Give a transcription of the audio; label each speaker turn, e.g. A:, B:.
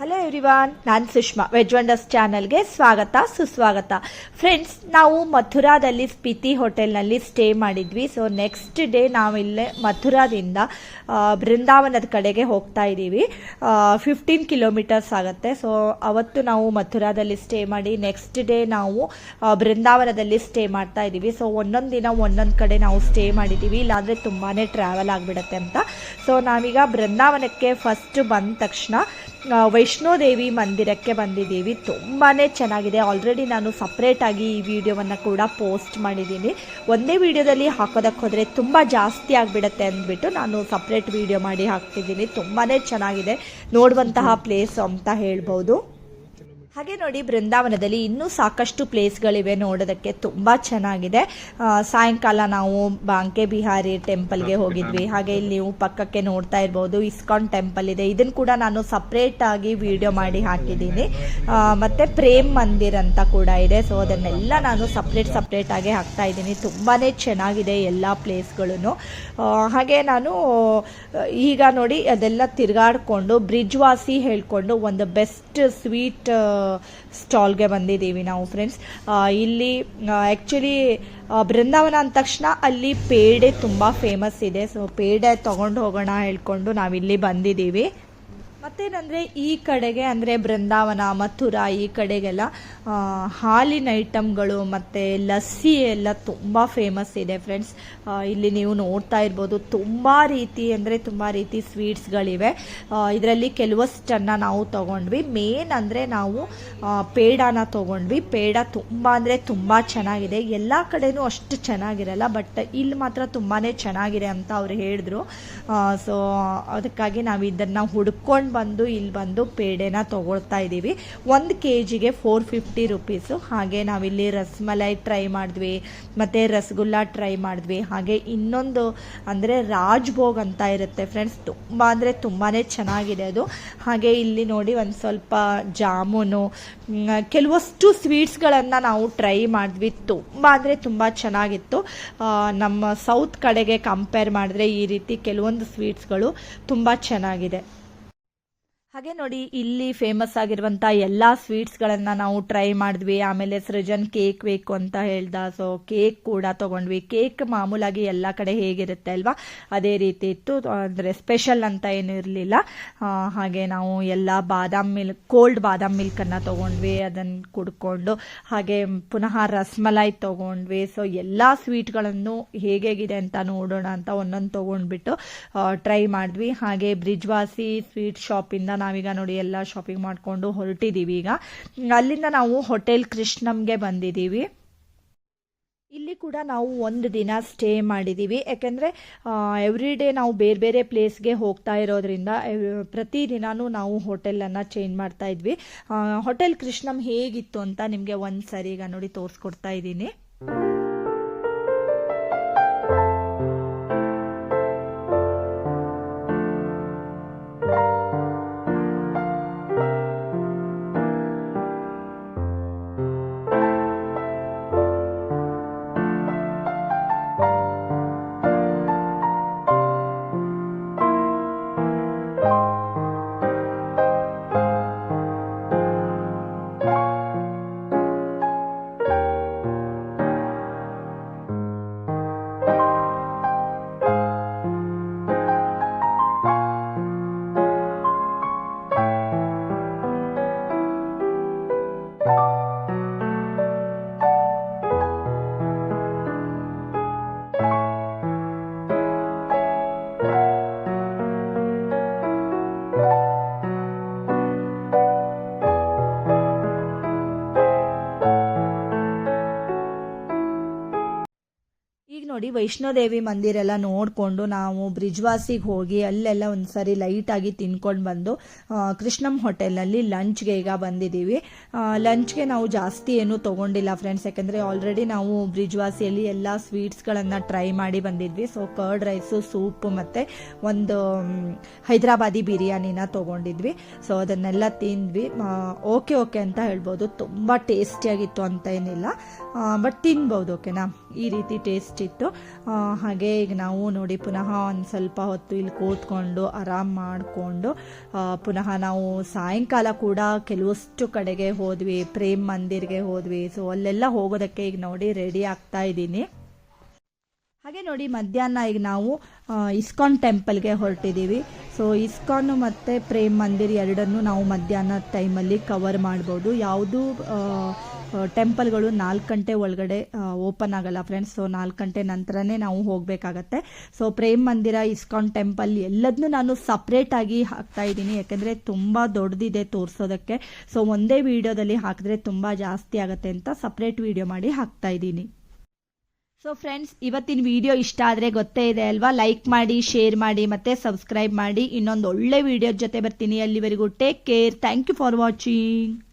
A: Hello everyone ನಾನು Sushma. Veg wonders ಚಾನಲ್ಗೆ ಸ್ವಾಗತ, ಸುಸ್ವಾಗತ. ಫ್ರೆಂಡ್ಸ್ ನಾವು ಮಥುರಾದಲ್ಲಿ ಸ್ಪಿತಿ ಹೋಟೆಲ್ನಲ್ಲಿ ಸ್ಟೇ ಮಾಡಿದ್ವಿ. ಸೊ ನೆಕ್ಸ್ಟ್ ಡೇ ನಾವಿಲ್ಲೇ ಮಥುರಾದಿಂದ ಬೃಂದಾವನದ ಕಡೆಗೆ ಹೋಗ್ತಾ ಇದ್ದೀವಿ. ಫಿಫ್ಟೀನ್ ಕಿಲೋಮೀಟರ್ಸ್ ಆಗುತ್ತೆ. ಸೊ ಅವತ್ತು ನಾವು ಮಥುರಾದಲ್ಲಿ ಸ್ಟೇ ಮಾಡಿ ನೆಕ್ಸ್ಟ್ ಡೇ ನಾವು ಬೃಂದಾವನದಲ್ಲಿ ಸ್ಟೇ ಮಾಡ್ತಾ ಇದ್ದೀವಿ. ಸೊ ಒಂದೊಂದು ದಿನ ಒಂದೊಂದು ಕಡೆ ನಾವು ಸ್ಟೇ ಮಾಡಿದ್ದೀವಿ. ಇಲ್ಲಾಂದರೆ ತುಂಬಾ ಟ್ರಾವೆಲ್ ಆಗಿಬಿಡುತ್ತೆ ಅಂತ. ಸೊ ನಾವೀಗ ಬೃಂದಾವನಕ್ಕೆ ಫಸ್ಟ್ ಬಂದ ತಕ್ಷಣ ವೈಷ್ಣೋದೇವಿ ಮಂದಿರಕ್ಕೆ ಬಂದಿದ್ದೀವಿ. ತುಂಬಾ ಚೆನ್ನಾಗಿದೆ. ಆಲ್ರೆಡಿ ನಾನು ಸಪ್ರೇಟಾಗಿ ಈ ವಿಡಿಯೋವನ್ನು ಕೂಡ ಪೋಸ್ಟ್ ಮಾಡಿದ್ದೀನಿ. ಒಂದೇ ವಿಡಿಯೋದಲ್ಲಿ ಹಾಕೋದಕ್ಕೆ ಹೋದರೆ ತುಂಬ ಜಾಸ್ತಿ ಆಗಿಬಿಡುತ್ತೆ ಅಂದ್ಬಿಟ್ಟು ನಾನು ಸಪ್ರೇಟ್ ವಿಡಿಯೋ ಮಾಡಿ ಹಾಕ್ತಿದ್ದೀನಿ. ತುಂಬಾ ಚೆನ್ನಾಗಿದೆ. ನೋಡುವಂತಹ ಪ್ಲೇಸು ಅಂತ ಹೇಳ್ಬೋದು. ಹಾಗೆ ನೋಡಿ ಬೃಂದಾವನದಲ್ಲಿ ಇನ್ನೂ ಸಾಕಷ್ಟು ಪ್ಲೇಸ್ಗಳಿವೆ ನೋಡೋದಕ್ಕೆ. ತುಂಬ ಚೆನ್ನಾಗಿದೆ. ಸಾಯಂಕಾಲ ನಾವು ಬಾಂಕೆ ಬಿಹಾರಿ ಟೆಂಪಲ್ಗೆ ಹೋಗಿದ್ವಿ. ಹಾಗೆ ಇಲ್ಲಿ ನೀವು ಪಕ್ಕಕ್ಕೆ ನೋಡ್ತಾ ಇರ್ಬೋದು ಇಸ್ಕಾನ್ ಟೆಂಪಲ್ ಇದೆ. ಇದನ್ನು ಕೂಡ ನಾನು ಸಪ್ರೇಟ್ ಆಗಿ ವಿಡಿಯೋ ಮಾಡಿ ಹಾಕಿದ್ದೀನಿ. ಮತ್ತೆ ಪ್ರೇಮ್ ಮಂದಿರ್ ಅಂತ ಕೂಡ ಇದೆ. ಸೊ ಅದನ್ನೆಲ್ಲ ನಾನು ಸಪ್ರೇಟ್ ಸಪ್ರೇಟ್ ಆಗಿ ಹಾಕ್ತಾ ಇದ್ದೀನಿ. ತುಂಬಾ ಚೆನ್ನಾಗಿದೆ ಎಲ್ಲ ಪ್ಲೇಸ್ಗಳು ಹಾಗೆ ನಾನು ಈಗ ನೋಡಿ ಅದೆಲ್ಲ ತಿರುಗಾಡಿಕೊಂಡು ಬ್ರಿಡ್ಜ್ ವಾಸಿ ಹೇಳ್ಕೊಂಡು ಒಂದು ಬೆಸ್ಟ್ ಸ್ವೀಟ್ ಸ್ಟಾಲ್ಗೆ ಬಂದಿದ್ದೀವಿ ನಾವು ಫ್ರೆಂಡ್ಸ್ ಇಲ್ಲಿ ಆ್ಯಕ್ಚುಲಿ ಬೃಂದಾವನ ಅಂದ ತಕ್ಷಣ ಅಲ್ಲಿ ಪೇಡೆ ತುಂಬ ಫೇಮಸ್ ಇದೆ. ಸೊ ಪೇಡೆ ತೊಗೊಂಡು ಹೋಗೋಣ ಹೇಳ್ಕೊಂಡು ನಾವಿಲ್ಲಿ ಬಂದಿದ್ದೀವಿ. ಮತ್ತೇನಂದರೆ ಈ ಕಡೆಗೆ ಅಂದರೆ ಬೃಂದಾವನ, ಮಥುರಾ ಈ ಕಡೆಗೆಲ್ಲ ಹಾಲಿನ ಐಟಮ್ಗಳು ಮತ್ತು ಲಸ್ಸಿ ಎಲ್ಲ ತುಂಬ ಫೇಮಸ್ ಇದೆ ಫ್ರೆಂಡ್ಸ್ ಇಲ್ಲಿ ನೀವು ನೋಡ್ತಾ ಇರ್ಬೋದು ತುಂಬ ರೀತಿ ಅಂದರೆ ತುಂಬ ರೀತಿ ಸ್ವೀಟ್ಸ್ಗಳಿವೆ ಇದರಲ್ಲಿ ಕೆಲವಷ್ಟನ್ನು ನಾವು ತೊಗೊಂಡ್ವಿ. ಮೇನ್ ಅಂದರೆ ನಾವು ಪೇಡಾನ ತೊಗೊಂಡ್ವಿ. ಪೇಡ ತುಂಬ ಅಂದರೆ ತುಂಬ ಚೆನ್ನಾಗಿದೆ. ಎಲ್ಲ ಕಡೆನೂ ಅಷ್ಟು ಚೆನ್ನಾಗಿರಲ್ಲ ಬಟ್ ಇಲ್ಲಿ ಮಾತ್ರ ತುಂಬಾ ಚೆನ್ನಾಗಿದೆ ಅಂತ ಅವ್ರು ಹೇಳಿದ್ರು. ಸೊ ಅದಕ್ಕಾಗಿ ನಾವು ಇದನ್ನು ಹುಡ್ಕೊಂಡು ಇಲ್ಲಿ ಬಂದು ಪೇಡೆನ ತೊಗೊಳ್ತಾ ಇದ್ದೀವಿ. ಒಂದು ಕೆ ಜಿಗೆ ಫೋರ್ ಫಿಫ್ಟಿ ರುಪೀಸು ಹಾಗೆ ನಾವಿಲ್ಲಿ ರಸ್ಮಲೈ ಟ್ರೈ ಮಾಡಿದ್ವಿ, ಮತ್ತು ರಸಗುಲ್ಲ ಟ್ರೈ ಮಾಡಿದ್ವಿ. ಹಾಗೆ ಇನ್ನೊಂದು ಅಂದರೆ ರಾಜ್ಭೋಗ್ ಅಂತ ಇರುತ್ತೆ ಫ್ರೆಂಡ್ಸ್ ತುಂಬ ಅಂದರೆ ತುಂಬಾ ಚೆನ್ನಾಗಿದೆ ಅದು. ಹಾಗೆ ಇಲ್ಲಿ ನೋಡಿ ಒಂದು ಸ್ವಲ್ಪ ಜಾಮೂನು ಕೆಲವಷ್ಟು ಸ್ವೀಟ್ಸ್ಗಳನ್ನು ನಾವು ಟ್ರೈ ಮಾಡಿದ್ವಿ. ತುಂಬ ಅಂದರೆ ತುಂಬ ಚೆನ್ನಾಗಿತ್ತು. ನಮ್ಮ ಸೌತ್ ಕಡೆಗೆ ಕಂಪೇರ್ ಮಾಡಿದ್ರೆ ಈ ರೀತಿ ಕೆಲವೊಂದು ಸ್ವೀಟ್ಸ್ಗಳು ತುಂಬ ಚೆನ್ನಾಗಿದೆ. ಹಾಗೆ ನೋಡಿ, ಇಲ್ಲಿ ಫೇಮಸ್ ಆಗಿರುವಂಥ ಎಲ್ಲ ಸ್ವೀಟ್ಸ್ಗಳನ್ನು ನಾವು ಟ್ರೈ ಮಾಡಿದ್ವಿ. ಆಮೇಲೆ ಸೃಜನ್ ಕೇಕ್ ಬೇಕು ಅಂತ ಹೇಳ್ದ. ಸೊ ಕೇಕ್ ಕೂಡ ತೊಗೊಂಡ್ವಿ. ಕೇಕ್ ಮಾಮೂಲಾಗಿ ಎಲ್ಲ ಕಡೆ ಹೇಗಿರುತ್ತೆ ಅಲ್ವಾ? ಅದೇ ರೀತಿ ಇತ್ತು. ಅಂದರೆ ಸ್ಪೆಷಲ್ ಅಂತ ಏನು ಇರಲಿಲ್ಲ. ಹಾಗೆ ನಾವು ಎಲ್ಲ ಬಾದಾಮ್ ಮಿಲ್ಕ್ ಕೋಲ್ಡ್ ಬಾದಾಮ್ ಮಿಲ್ಕನ್ನು ತಗೊಂಡ್ವಿ. ಅದನ್ನು ಕುಡ್ಕೊಂಡು ಹಾಗೆ ಪುನಃ ರಸ್ಮಲೈ ತೊಗೊಂಡ್ವಿ. ಸೊ ಎಲ್ಲ ಸ್ವೀಟ್ಗಳನ್ನು ಹೇಗೇಗಿದೆ ಅಂತ ನೋಡೋಣ ಅಂತ ಒಂದೊಂದು ತಗೊಂಡ್ಬಿಟ್ಟು ಟ್ರೈ ಮಾಡಿದ್ವಿ. ಹಾಗೆ ಬ್ರಿಜ್ವಾಸಿ ಸ್ವೀಟ್ ಶಾಪಿಂದ ನಾವೀಗ ನೋಡಿ ಎಲ್ಲ ಶಾಪಿಂಗ್ ಮಾಡಿಕೊಂಡು ಹೊರಟಿದ್ದೀವಿ ಈಗ. ಅಲ್ಲಿಂದ ನಾವು ಹೋಟೆಲ್ ಕೃಷ್ಣಂಗೆ ಬಂದಿದ್ದೀವಿ ಇಲ್ಲಿ ಕೂಡ ನಾವು ಒಂದು ದಿನ ಸ್ಟೇ ಮಾಡಿದ್ದೀವಿ ಯಾಕೆಂದರೆ ಎವ್ರಿ ಡೇ ನಾವು ಬೇರೆ ಬೇರೆ ಪ್ಲೇಸ್ಗೆ ಹೋಗ್ತಾ ಇರೋದ್ರಿಂದ ಪ್ರತಿ ಪ್ರತಿದಿನನೂ ನಾವು ಹೋಟೆಲನ್ನು ಚೇಂಜ್ ಮಾಡ್ತಾ ಇದ್ವಿ. ಹೋಟೆಲ್ ಕೃಷ್ಣಂ ಹೇಗಿತ್ತು ಅಂತ ನಿಮಗೆ ಒಂದು ಸರಿ ಈಗ ನೋಡಿ ತೋರಿಸ್ಕೊಡ್ತಾ ಇದ್ದೀನಿ. ನೋಡಿ ವೈಷ್ಣೋದೇವಿ ಮಂದಿರೆಲ್ಲ ನೋಡಿಕೊಂಡು ನಾವು ಬ್ರಿಜ್ವಾಸಿಗೆ ಹೋಗಿ ಅಲ್ಲೆಲ್ಲ ಒಂದು ಸರಿ ಲೈಟಾಗಿ ತಿನ್ಕೊಂಡು ಬಂದು ಕೃಷ್ಣಂ ಹೋಟೆಲ್ನಲ್ಲಿ ಲಂಚ್ಗೆ ಈಗ ಬಂದಿದ್ದೀವಿ. ಲಂಚ್ಗೆ ನಾವು ಜಾಸ್ತಿ ಏನು ತೊಗೊಂಡಿಲ್ಲ ಫ್ರೆಂಡ್ಸ್ ಯಾಕೆಂದರೆ ಆಲ್ರೆಡಿ ನಾವು ಬ್ರಿಜ್ವಾಸಿಯಲ್ಲಿ ಎಲ್ಲ ಸ್ವೀಟ್ಸ್ಗಳನ್ನು ಟ್ರೈ ಮಾಡಿ ಬಂದಿದ್ವಿ. ಸೊ ಕರ್ಡ್ ರೈಸು ಸೂಪ್ ಮತ್ತು ಒಂದು ಹೈದರಾಬಾದಿ ಬಿರಿಯಾನಿನ ತೊಗೊಂಡಿದ್ವಿ. ಸೊ ಅದನ್ನೆಲ್ಲ ತಿಂದ್ವಿ. ಓಕೆ ಓಕೆ ಅಂತ ಹೇಳ್ಬೋದು. ತುಂಬ ಟೇಸ್ಟಿಯಾಗಿತ್ತು ಅಂತ ಏನಿಲ್ಲ. ಬಟ್ ತಿನ್ಬೋದು ಓಕೆನಾ ಈ ರೀತಿ ಟೇಸ್ಟ್ ಆ, ಹಾಗೆ ಈಗ ನಾವು ನೋಡಿ ಪುನಃ ಒಂದು ಸ್ವಲ್ಪ ಹೊತ್ತು ಇಲ್ಲಿ ಕೂತ್ಕೊಂಡು ಆರಾಮ್ ಮಾಡಿಕೊಂಡು ಪುನಃ ನಾವು ಸಾಯಂಕಾಲ ಕೂಡ ಕೆಲವಷ್ಟು ಕಡೆಗೆ ಹೋದ್ವಿ ಪ್ರೇಮ್ ಮಂದಿರ್ಗೆ ಹೋದ್ವಿ. ಸೊ ಅಲ್ಲೆಲ್ಲ ಹೋಗೋದಕ್ಕೆ ಈಗ ನೋಡಿ ರೆಡಿ ಆಗ್ತಾ ಇದ್ದೀನಿ. ಹಾಗೆ ನೋಡಿ ಮಧ್ಯಾಹ್ನ ಈಗ ನಾವು ಇಸ್ಕಾನ್ ಟೆಂಪಲ್ಗೆ ಹೊರಟಿದ್ದೀವಿ. ಸೊ ಇಸ್ಕಾನ್ ಮತ್ತು ಪ್ರೇಮ್ ಮಂದಿರ್ ಎರಡನ್ನೂ ನಾವು ಮಧ್ಯಾಹ್ನ ಟೈಮಲ್ಲಿ ಕವರ್ ಮಾಡ್ಬೋದು. ಯಾವುದು ಟೆಂಪಲ್ಗಳು ನಾಲ್ಕು ಗಂಟೆ ಒಳಗಡೆ ಓಪನ್ ಆಗಲ್ಲ ಫ್ರೆಂಡ್ಸ್. ಸೊ, ನಾಲ್ಕು ಗಂಟೆ ನಂತರನೇ ನಾವು ಹೋಗಬೇಕಾಗತ್ತೆ. ಸೊ, ಪ್ರೇಮ್ ಮಂದಿರ, ಇಸ್ಕಾನ್ ಟೆಂಪಲ್ ಎಲ್ಲದನ್ನೂ ನಾನು ಸಪ್ರೇಟಾಗಿ ಹಾಕ್ತಾ ಇದ್ದೀನಿ. ಯಾಕಂದರೆ ತುಂಬ ದೊಡ್ಡದಿದೆ ತೋರಿಸೋದಕ್ಕೆ. ಸೊ, ಒಂದೇ ವಿಡಿಯೋದಲ್ಲಿ ಹಾಕಿದ್ರೆ ತುಂಬ ಜಾಸ್ತಿ ಆಗುತ್ತೆ ಅಂತ ಸಪ್ರೇಟ್ ವಿಡಿಯೋ ಮಾಡಿ ಹಾಕ್ತಾ ಇದ್ದೀನಿ. ಸೊ, ಫ್ರೆಂಡ್ಸ್, ಇವತ್ತಿನ ವಿಡಿಯೋ ಇಷ್ಟ ಆದರೆ ಗೊತ್ತೇ ಇದೆ ಅಲ್ವಾ? ಲೈಕ್ ಮಾಡಿ ಶೇರ್ ಮಾಡಿ, ಮತ್ತೆ ಸಬ್ಸ್ಕ್ರೈಬ್ ಮಾಡಿ. ಇನ್ನೊಂದು ಒಳ್ಳೆ ವಿಡಿಯೋ ಜೊತೆ ಬರ್ತೀನಿ. ಅಲ್ಲಿವರೆಗೂ take care thank you for watching